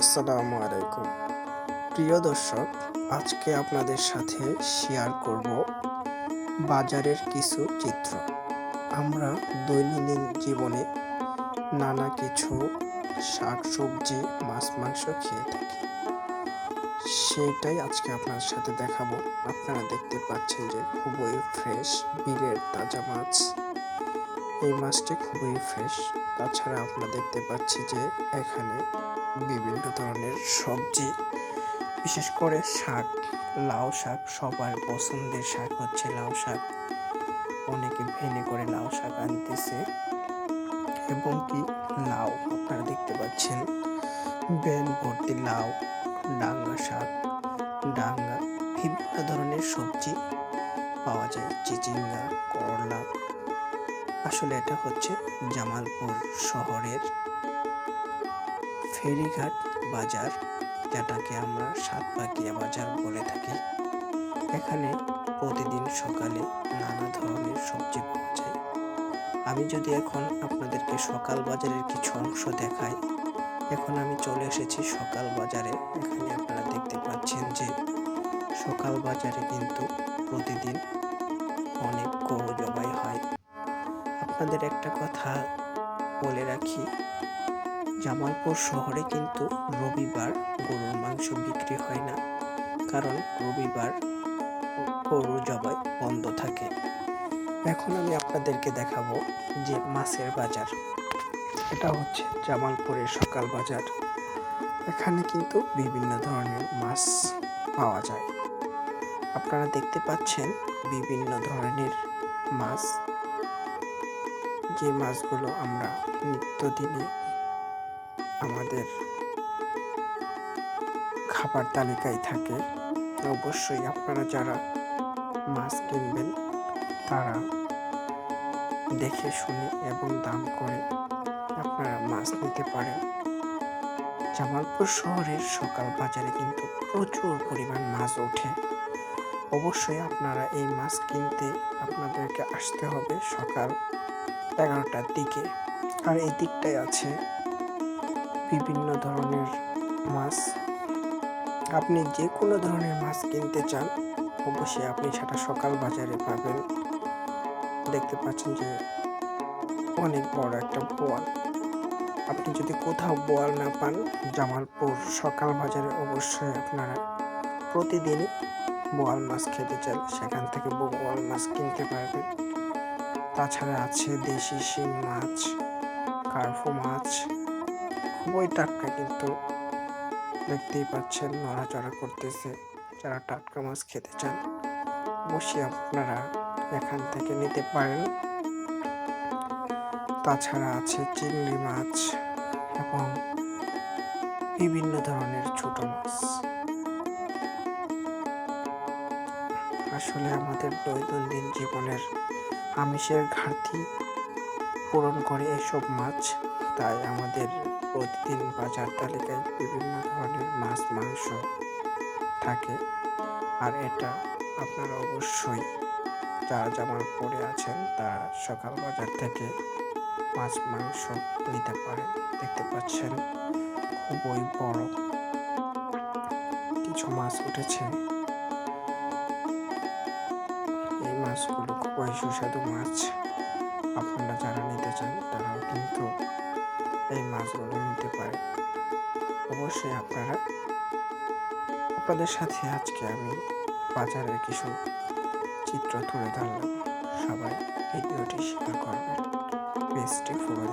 আসসালামু আলাইকুম। প্রিয় দর্শক, আজকে আপনাদের সাথে শেয়ার করব বাজারের কিছু চিত্র। আমরা দৈনন্দিন জীবনে নানা কিছু শাক, সবজি, মাছ, মাংস খেয়ে থাকি। সেটাই আজকে আপনার সাথে দেখাবো। আপনারা দেখতে পাচ্ছেন যে খুবই ফ্রেশ বিলের তাজা মাছ। এই মাছটি খুবই ফ্রেশ তাছাড়া আমরা দেখতে পাচ্ছি যে এখানে বিভিন্ন ধরনের সবজি, বিশেষ করে শাক, লাউ শাক, সবার পছন্দের শাক হচ্ছে লাউ শাক। অনেকে ভেনে করে লাউ শাক আনতেছে। এবং কি লাউ, আপনারা দেখতে পাচ্ছেন ব্যান ভর্তি লাউ, ডাঙ্গা শাক, ডাঙ্গা, বিভিন্ন ধরনের সবজি পাওয়া যায়। চিচিঙ্গা, করলা আসলে এটা হচ্ছে জামালপুর শহরের ফেরিঘাট বাজার, যেটাকে আমরা সাতপাকিয়া বাজার বলে থাকি। এখানে প্রতিদিন সকালে নানা ধরনের সবজি পাওয়া যায়। আমি যদি এখন আপনাদেরকে সকাল বাজারের কিছু অংশ দেখাই, এখন আমি চলে এসেছি সকাল বাজারে। এখানে আপনারা দেখতে পাচ্ছেন যে সকাল বাজারে কিন্তু প্রতিদিন অনেক গরু জবাই হয়। আপনাদের একটা কথা বলে রাখি। জামালপুর শহরে কিন্তু রবিবার গরুর মাংস বিক্রি হয় না। কারণ রবিবার গরু জবাই বন্ধ থাকে। এখন আমি আপনাদেরকে দেখাবো যে মাছের বাজার। এটা হচ্ছে জামালপুরের সকাল বাজার। এখানে কিন্তু বিভিন্ন ধরনের মাছ পাওয়া যায়। আপনারা দেখতে পাচ্ছেন বিভিন্ন ধরনের মাছ যে মাছগুলো আমরা নিত্যদিনে আমাদের খাবার তালিকায় থাকে, অবশ্যই আপনারা যারা মাছ কিনবেন, তারা দেখে শুনে এবং দাম করে আপনারা মাছ নিতে পারেন। জামালপুর শহরের সকাল বাজারে কিন্তু প্রচুর পরিমাণ মাছ ওঠে। অবশ্যই আপনারা এই মাছ কিনতে আপনাদেরকে আসতে হবে সকাল এগারোটার দিকে। আর এই দিকটায় আছে বিভিন্ন ধরনের মাছ। আপনি যে কোনো ধরনের মাছ কিনতে চান, অবশ্যই আপনি সেটা সকাল বাজারে পাবেন। দেখতে পাচ্ছেন যে অনেক বড় একটা বোয়াল। আপনি যদি কোথাও বোয়াল না পান, জামালপুর সকাল বাজারে অবশ্যই আপনারা প্রতিদিনই বোয়াল মাছ খেতে চান। সেখান থেকে বোয়াল মাছ কিনতে পারবেন। তাছাড়া আছে দেশি শিং মাছ কার্ফু মাছ, খুবই টাটকা কিন্তু। দেখতেই পাচ্ছেন নড়াচড়া করতেছে যারা টাটকা মাছ খেতে চান। অবশ্যই আপনারা এখান থেকে নিতে পারেন। তাছাড়া আছে চিংড়ি মাছ এবং বিভিন্ন ধরনের ছোট মাছ। আসলে আমাদের দৈনন্দিন জীবনের আমিষের ঘাটতি পূরণ করে এসব মাছ। তাই আমাদের প্রতিদিন বাজার তালিকায় বিভিন্ন ধরনের মাছ, মাংস থাকে। আর এটা আপনারা অবশ্যই যারা জামাল পরে আছেন, তারা সকাল বাজার থেকে মাছ, মাংস নিতে পারেন। দেখতে পাচ্ছেন, খুবই বড় কিছু মাছ উঠেছে। মাছগুলো খুবই সুস্বাদু মাছ আপনারা যারা নিতে চান, তারাও কিন্তু এই মাছগুলো নিতে পারে অবশ্যই আপনারা, আপনাদের সাথে আজকে আমি বাজারের কিছু চিত্র তুলে ধরলাম। সবাই ভিডিওটি শেয়ার করবেন। পেজটি ফলো